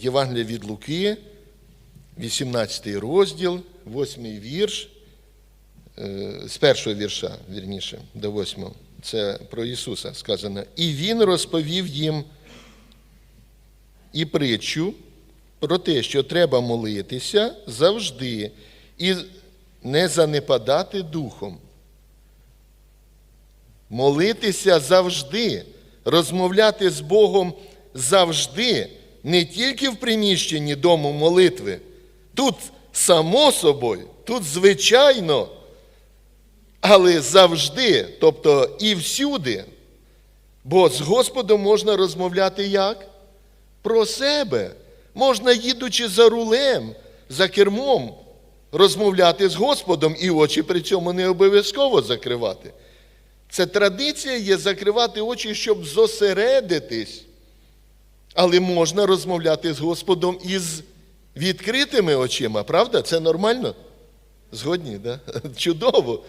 Євангелія від Луки, 18 розділ, 8 вірш, е, з першого вірша, вірніше, до 8. Це про Ісуса сказано. І Він розповів їм і притчу про те, що треба молитися завжди і не занепадати духом. Молитися завжди, розмовляти з Богом завжди, не тільки в приміщенні дому молитви. Тут само собою, тут звичайно, але завжди, тобто і всюди. Бо з Господом можна розмовляти як? Про себе. Можна, їдучи за рулем, за кермом, розмовляти з Господом і очі при цьому не обов'язково закривати. Це традиція є закривати очі, щоб зосередитись. Але можна розмовляти з Господом із відкритими очима, правда? Це нормально? Згодні, да? Чудово.